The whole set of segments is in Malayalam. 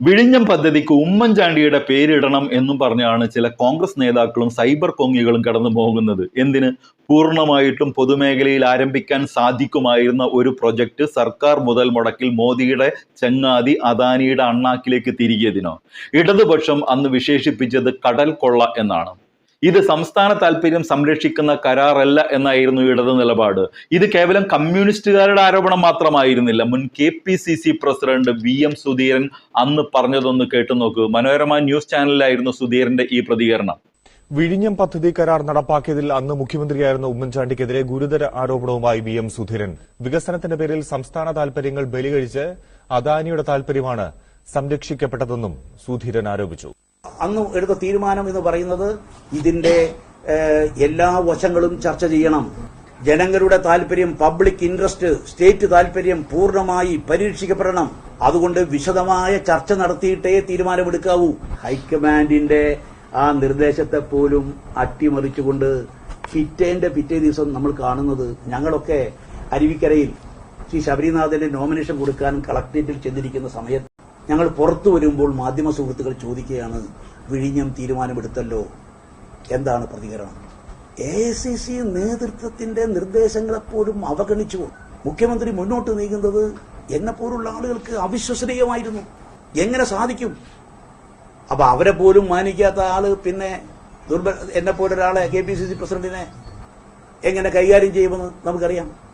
വിഴിഞ്ഞം പദ്ധതിക്ക് ഉമ്മൻചാണ്ടിയുടെ പേരിടണം എന്നും പറഞ്ഞാണ് ചില കോൺഗ്രസ് നേതാക്കളും സൈബർ കൊങ്ങികളും കടന്നു പോകുന്നത്. എന്തിന്? പൂർണമായിട്ടും പൊതുമേഖലയിൽ ആരംഭിക്കാൻ സാധിക്കുമായിരുന്ന ഒരു പ്രൊജക്ട് സർക്കാർ മുതൽ മുടക്കിൽ മോദിയുടെ ചങ്ങാതി അദാനിയുടെ അണ്ണാക്കിലേക്ക് തിരികിയതിനോ ഇടതുപക്ഷം അന്ന് വിശേഷിപ്പിച്ചത് കടൽ കൊള്ള എന്നാണ്. ഇത് സംസ്ഥാന താല്പര്യം സംരക്ഷിക്കുന്ന കരാറല്ല എന്നായിരുന്നു ഇടത് നിലപാട്. ഇത് കേവലം കമ്മ്യൂണിസ്റ്റുകാരുടെ ആരോപണം മാത്രമായിരുന്നില്ല. മുൻ K P C C president V M Sudheeran അന്ന് പറഞ്ഞതൊന്ന് കേട്ടു നോക്കൂ. മനോരമ ന്യൂസ് ചാനലിലായിരുന്നു സുധീരന്റെ ഈ പ്രതികരണം. വിഴിഞ്ഞം പദ്ധതി കരാർ നടപ്പാക്കിയതിൽ അന്ന് മുഖ്യമന്ത്രിയായിരുന്ന ഉമ്മൻചാണ്ടിക്കെതിരെ ഗുരുതര ആരോപണവുമായി വി എം സുധീരൻ. വികസനത്തിന്റെ പേരിൽ സംസ്ഥാന താൽപര്യങ്ങൾ ബലികഴിച്ച് അദാനിയുടെ താൽപര്യമാണ് സംരക്ഷിക്കപ്പെട്ടതെന്നും സുധീരൻ ആരോപിച്ചു. അന്ന് എടുത്ത തീരുമാനം എന്ന് പറയുന്നത് ഇതിന്റെ എല്ലാ വശങ്ങളും ചർച്ച ചെയ്യണം. ജനങ്ങളുടെ താല്പര്യം പബ്ലിക് ഇൻട്രസ്റ്റ് സ്റ്റേറ്റ് താല്പര്യം പൂർണമായി പരീക്ഷിക്കപ്പെടണം. അതുകൊണ്ട് വിശദമായ ചർച്ച നടത്തിയിട്ടേ തീരുമാനമെടുക്കാവൂ. ഹൈക്കമാൻഡിന്റെ ആ നിർദ്ദേശത്തെ പോലും അട്ടിമറിച്ചുകൊണ്ട് പിറ്റേന്റെ പിറ്റേ ദിവസം നമ്മൾ കാണുന്നത് ഞങ്ങളൊക്കെ അരുവിക്കരയിൽ ശ്രീ ശബരിനാഥന്റെ നോമിനേഷൻ കൊടുക്കാൻ കളക്ടറേറ്റിൽ ചെന്നിരിക്കുന്ന സമയത്ത് ഞങ്ങൾ പുറത്തു വരുമ്പോൾ മാധ്യമ സുഹൃത്തുക്കൾ ചോദിക്കുകയാണ് വിഴിഞ്ഞം തീരുമാനമെടുത്തല്ലോ. എന്താണ് പ്രതികരണം? എ സി സി നേതൃത്വത്തിന്റെ നിർദ്ദേശങ്ങളെപ്പോഴും അവഗണിച്ചു. മുഖ്യമന്ത്രി മുന്നോട്ട് നീങ്ങുന്നത് എന്നെപ്പോലുള്ള ആളുകൾക്ക് അവിശ്വസനീയമായിരുന്നു. എങ്ങനെ സാധിക്കും? അപ്പൊ അവരെ പോലും മാനിക്കാത്ത ആൾ പിന്നെ ദുർബല എന്നെ പോലൊരാളെ കെ പി സി സി പ്രസിഡന്റിനെ എങ്ങനെ കൈകാര്യം ചെയ്യുമെന്ന് നമുക്കറിയാം.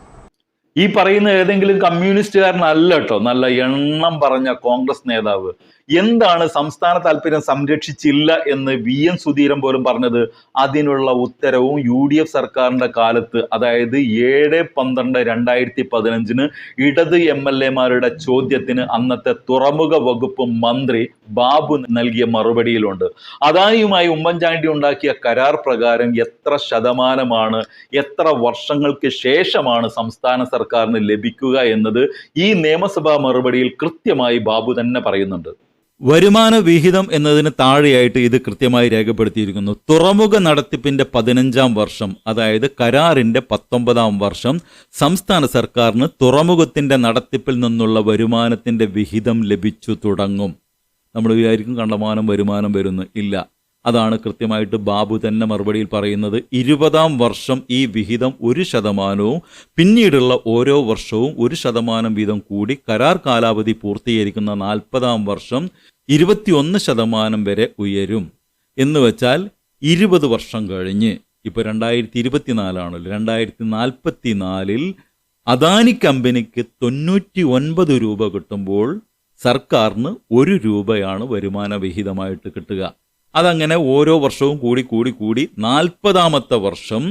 ഈ പറയുന്ന ഏതെങ്കിലും കമ്മ്യൂണിസ്റ്റുകാരനല്ല കേട്ടോ. നല്ല എണ്ണം പറഞ്ഞ കോൺഗ്രസ് നേതാവ്. എന്താണ് സംസ്ഥാന താല്പര്യം സംരക്ഷിച്ചില്ല എന്ന് വി എൻ സുധീരൻ പോലും പറഞ്ഞത്? അതിനുള്ള ഉത്തരവും യു ഡി എഫ് സർക്കാരിന്റെ കാലത്ത് അതായത് ഏഴ് പന്ത്രണ്ട് രണ്ടായിരത്തി പതിനഞ്ചിന് ഇടത് എം എൽ എമാരുടെ ചോദ്യത്തിന് അന്നത്തെ തുറമുഖ വകുപ്പ് മന്ത്രി ബാബു നൽകിയ മറുപടിയിലുണ്ട്. അദാനിയുമായി ഉമ്മൻചാണ്ടി ഉണ്ടാക്കിയ കരാർ പ്രകാരം എത്ര ശതമാനമാണ് എത്ര വർഷങ്ങൾക്ക് ശേഷമാണ് സംസ്ഥാന സർക്കാരിന് ലഭിക്കുക എന്നത് ഈ നിയമസഭാ മറുപടിയിൽ കൃത്യമായി ബാബു തന്നെ പറയുന്നുണ്ട്. വരുമാന വിഹിതം എന്നതിന് താഴെയായിട്ട് ഇത് കൃത്യമായി രേഖപ്പെടുത്തിയിരിക്കുന്നു. തുറമുഖ നടത്തിപ്പിന്റെ പതിനഞ്ചാം വർഷം അതായത് കരാറിന്റെ പത്തൊമ്പതാം വർഷം സംസ്ഥാന സർക്കാരിന് തുറമുഖത്തിന്റെ നടത്തിപ്പിൽ നിന്നുള്ള വരുമാനത്തിന്റെ വിഹിതം ലഭിച്ചു തുടങ്ങും. നമ്മൾ വിചാരിക്കും കണ്ടമാനം വരുമാനം വരുന്നു. ഇല്ല. അതാണ് കൃത്യമായിട്ട് ബാബു തന്നെ മറുപടിയിൽ പറയുന്നത്. ഇരുപതാം വർഷം ഈ വിഹിതം ഒരു ശതമാനവും പിന്നീടുള്ള ഓരോ വർഷവും ഒരു ശതമാനം വീതം കൂടി കരാർ കാലാവധി പൂർത്തീകരിക്കുന്ന നാൽപ്പതാം വർഷം ഇരുപത്തിയൊന്ന് ശതമാനം വരെ ഉയരും. എന്ന് വെച്ചാൽ ഇരുപത് വർഷം കഴിഞ്ഞ് ഇപ്പോൾ രണ്ടായിരത്തി ഇരുപത്തിനാലാണല്ലോ രണ്ടായിരത്തി നാൽപ്പത്തി നാലിൽ അദാനി കമ്പനിക്ക് തൊണ്ണൂറ്റി ഒൻപത് രൂപ കിട്ടുമ്പോൾ സർക്കാരിന് ഒരു രൂപയാണ് വരുമാന വിഹിതമായിട്ട് കിട്ടുക. അതങ്ങനെ ഓരോ വർഷവും കൂടി കൂടി കൂടി നാൽപ്പതാമത്തെ വർഷം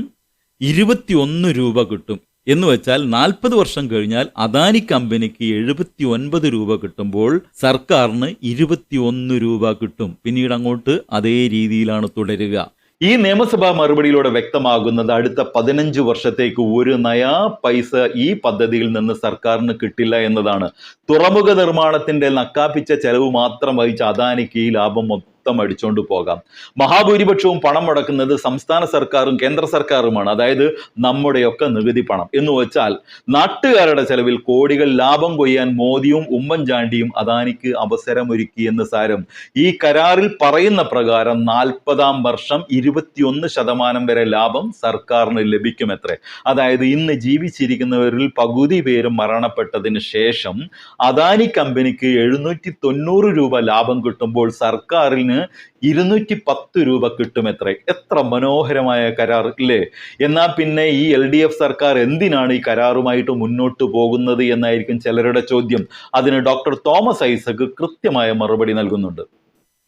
ഇരുപത്തിയൊന്ന് രൂപ കിട്ടും. എന്ന് വെച്ചാൽ നാൽപ്പത് വർഷം കഴിഞ്ഞാൽ അദാനി കമ്പനിക്ക് എഴുപത്തി ഒൻപത് രൂപ കിട്ടുമ്പോൾ സർക്കാരിന് ഇരുപത്തിയൊന്ന് രൂപ കിട്ടും. പിന്നീട് അങ്ങോട്ട് അതേ രീതിയിലാണ് തുടരുക. ഈ നിയമസഭാ മറുപടിയിലൂടെ വ്യക്തമാകുന്നത് അടുത്ത പതിനഞ്ച് വർഷത്തേക്ക് ഒരു നയാ പൈസ ഈ പദ്ധതിയിൽ നിന്ന് സർക്കാരിന് കിട്ടില്ല എന്നതാണ്. തുറമുഖ നിർമ്മാണത്തിന്റെ നക്കാപ്പിച്ച ചെലവ് മാത്രം വഹിച്ച അദാനിക്ക് ഈ ലാഭം മൊത്തം അടിച്ചുകൊണ്ട് പോകാം. മഹാഭൂരിപക്ഷവും പണം മുടക്കുന്നത് സംസ്ഥാന സർക്കാരും കേന്ദ്ര സർക്കാരുമാണ്. അതായത് നമ്മുടെയൊക്കെ നികുതി പണം. എന്ന് വെച്ചാൽ നാട്ടുകാരുടെ ചെലവിൽ കോടികൾ ലാഭം കൊയ്യാൻ മോദിയും ഉമ്മൻചാണ്ടിയും അദാനിക്ക് അവസരമൊരുക്കി എന്ന് സാരം. ഈ കരാറിൽ പറയുന്ന പ്രകാരം നാൽപ്പതാം വർഷം ഇരുപത്തിയൊന്ന് ശതമാനം വരെ ലാഭം സർക്കാരിന് ലഭിക്കുമത്രേ. അതായത് ഇന്ന് ജീവിച്ചിരിക്കുന്നവരിൽ പകുതി പേരും മരണപ്പെട്ടതിന് ശേഷം അദാനി കമ്പനിക്ക് എഴുന്നൂറ്റി തൊണ്ണൂറ് രൂപ ലാഭം കിട്ടുമ്പോൾ സർക്കാരിന് ഇരുന്നൂറ്റി പത്ത് രൂപ കിട്ടുമത്രേ? എത്ര മനോഹരമായ കരാർ ഇല്ലേ? എന്നാൽ പിന്നെ ഈ എൽ ഡി എഫ് സർക്കാർ എന്തിനാണ് ഈ കരാറുമായിട്ട് മുന്നോട്ട് പോകുന്നത് എന്നായിരിക്കും ചിലരുടെ ചോദ്യം. അതിന് ഡോക്ടർ തോമസ് ഐസക് കൃത്യമായ മറുപടി നൽകുന്നുണ്ട്.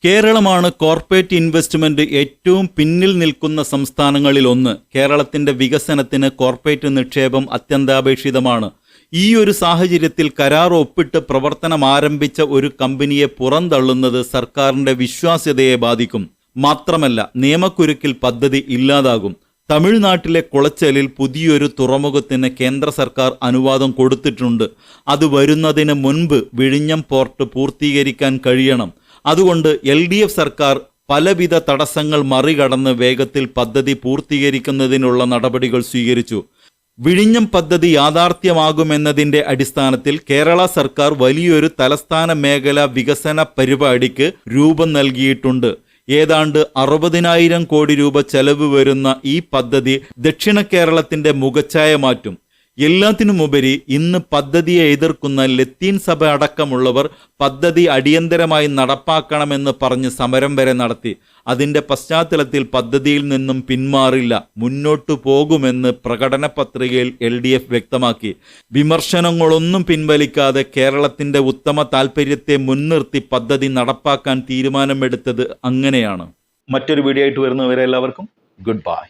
കേരളമാണ് കോർപ്പറേറ്റ് ഇൻവെസ്റ്റ്മെന്റ് ഏറ്റവും പിന്നിൽ നിൽക്കുന്ന സംസ്ഥാനങ്ങളിൽ ഒന്ന്. കേരളത്തിന്റെ വികസനത്തിന് കോർപ്പറേറ്റ് നിക്ഷേപം അത്യന്താപേക്ഷിതമാണ്. ഈ ഒരു സാഹചര്യത്തിൽ കരാർ ഒപ്പിട്ട് പ്രവർത്തനം ആരംഭിച്ച ഒരു കമ്പനിയെ പുറന്തള്ളുന്നത് സർക്കാരിന്റെ വിശ്വാസ്യതയെ ബാധിക്കും. മാത്രമല്ല നിയമക്കുരുക്കിൽ പദ്ധതി ഇല്ലാതാകും. തമിഴ്നാട്ടിലെ കുളച്ചലിൽ പുതിയൊരു തുറമുഖത്തിന് കേന്ദ്ര സർക്കാർ അനുവാദം കൊടുത്തിട്ടുണ്ട്. അത് വരുന്നതിന് മുൻപ് വിഴിഞ്ഞം പോർട്ട് പൂർത്തീകരിക്കാൻ കഴിയണം. അതുകൊണ്ട് എൽ സർക്കാർ പലവിധ തടസ്സങ്ങൾ മറികടന്ന് വേഗത്തിൽ പദ്ധതി പൂർത്തീകരിക്കുന്നതിനുള്ള നടപടികൾ സ്വീകരിച്ചു. വിഴിഞ്ഞം പദ്ധതി യാഥാർത്ഥ്യമാകുമെന്നതിന്റെ അടിസ്ഥാനത്തിൽ കേരള സർക്കാർ വലിയൊരു തലസ്ഥാന മേഖല വികസന പരിപാടിക്ക് രൂപം നൽകിയിട്ടുണ്ട്. ഏതാണ്ട് അറുപതിനായിരം കോടി രൂപ ചെലവ് വരുന്ന ഈ പദ്ധതി ദക്ഷിണ കേരളത്തിന്റെ മുഖച്ഛായ മാറ്റും. എല്ലാത്തിനുമുപരി ഇന്ന് പദ്ധതിയെ എതിർക്കുന്ന ലത്തീൻ സഭ അടക്കമുള്ളവർ പദ്ധതി അടിയന്തരമായി നടപ്പാക്കണമെന്ന് പറഞ്ഞ് സമരം വരെ നടത്തി. അതിന്റെ പശ്ചാത്തലത്തിൽ പദ്ധതിയിൽ നിന്നും പിന്മാറില്ല മുന്നോട്ടു പോകുമെന്ന് പ്രകടന പത്രികയിൽ എൽ ഡി എഫ് വ്യക്തമാക്കി. വിമർശനങ്ങളൊന്നും പിൻവലിക്കാതെ കേരളത്തിന്റെ ഉത്തമ താൽപ്പര്യത്തെ മുൻനിർത്തി പദ്ധതി നടപ്പാക്കാൻ തീരുമാനമെടുത്തത് അങ്ങനെയാണ്. മറ്റൊരു വീഡിയോ ആയിട്ട് വരുന്നവരെ എല്ലാവർക്കും ഗുഡ് ബൈ.